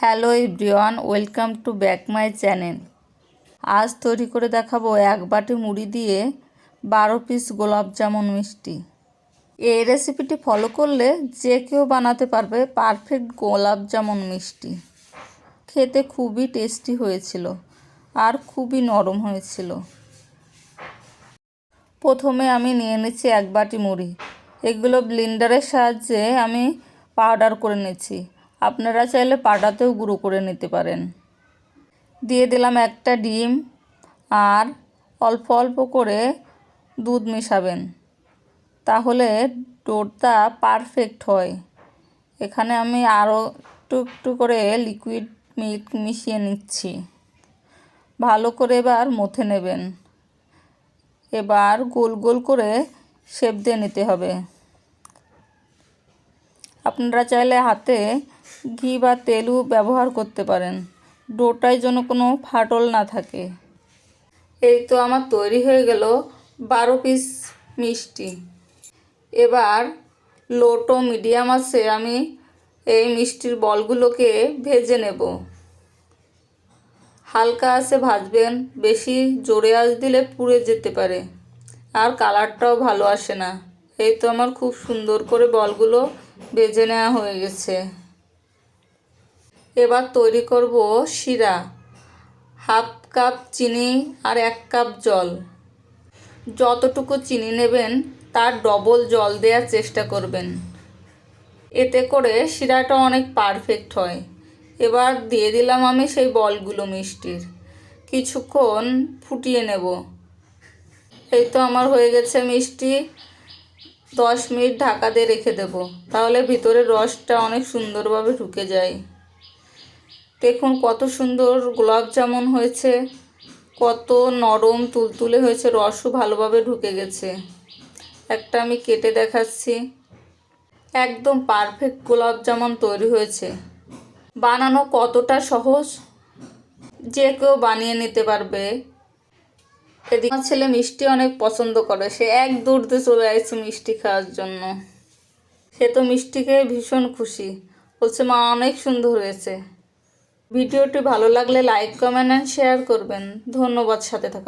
Hello everyone, welcome to back my channel. আজ তৈরি করে দেখাবো এক বাটি মুড়ি দিয়ে বারো পিস গোলাপ জামুন মিষ্টি। এই রেসিপিটি ফলো করলে যে কেউ বানাতে পারবে পারফেক্ট গোলাপ জামুন মিষ্টি। খেতে খুবই টেস্টি হয়েছিল আর খুবই নরম হয়েছিল। প্রথমে আমি নিয়ে নিচ্ছি এক বাটি মুড়ি। এগুলো ব্লিন্ডারের সাহায্যে আমি পাউডার করে নিচ্ছি। আপনারা চাইলে পাটাতেও গুঁড়ো করে নিতে পারেন। দিয়ে দিলাম একটা ডিম আর অল্প অল্প করে দুধ মেশাবেন। তাহলে ডোরটা পারফেক্ট হয়। এখানে আমি আরও একটু একটু করে লিকুইড মিল্ক মিশিয়ে নিচ্ছি। ভালো করে এবার মথে নেবেন। এবার গোল গোল করে শেপ দিয়ে নিতে হবে। আপনারা চাইলে হাতে ঘি বা তেলও ব্যবহার করতে পারেন। ডোটায় যেন কোনো ফাটল না থাকে। এই তো আমার তৈরি হয়ে গেল বারো পিস মিষ্টি। এবার লো টু মিডিয়াম আছে, আমি এই মিষ্টির বলগুলোকে ভেজে নেব। হালকা আছে ভাজবেন, বেশি জোরে আঁচ দিলে পুড়ে যেতে পারে। আর কালারটাও ভালো আসে না। এই তো আমার খুব সুন্দর করে বলগুলো ভেজে নেওয়া হয়ে গেছে। এবার তৈরি করব শিরা, হাফ কাপ চিনি আর এক কাপ জল। যতটুকু চিনি নেবেন, তার ডবল জল দেওয়ার চেষ্টা করবেন। এতে করে শিরাটা অনেক পারফেক্ট হয়। এবার দিয়ে দিলাম আমি সেই বলগুলো মিষ্টির। কিছুক্ষণ ফুটিয়ে নেব। এই তো আমার হয়ে গেছে মিষ্টি। দশ মিনিট ঢাকা দিয়ে রেখে দেব। তাহলে ভিতরে রসটা অনেক সুন্দরভাবে ঢুকে যায়। দেখুন কত সুন্দর গোলাপ জামুন হয়েছে, কত নরম তুলতুলে হয়েছে, রসও ভালোভাবে ঢুকে গেছে। একটা আমি কেটে দেখাচ্ছি। একদম পারফেক্ট গোলাপ জামুন তৈরি হয়েছে। বানানো কতটা সহজ, যে কেউ বানিয়ে নিতে পারবে। এদিকে আমার ছেলে মিষ্টি অনেক পছন্দ করে, সে এক দৌড়তে চলে আসছে মিষ্টি খাওয়ার জন্য। সে তো মিষ্টি খেয়ে ভীষণ খুশি। বলছে, মা, অনেক সুন্দর হয়েছে। ভিডিওটি ভালো লাগলে লাইক কমেন্ট অ্যান্ড শেয়ার করবেন। ধন্যবাদ সাথে থাকা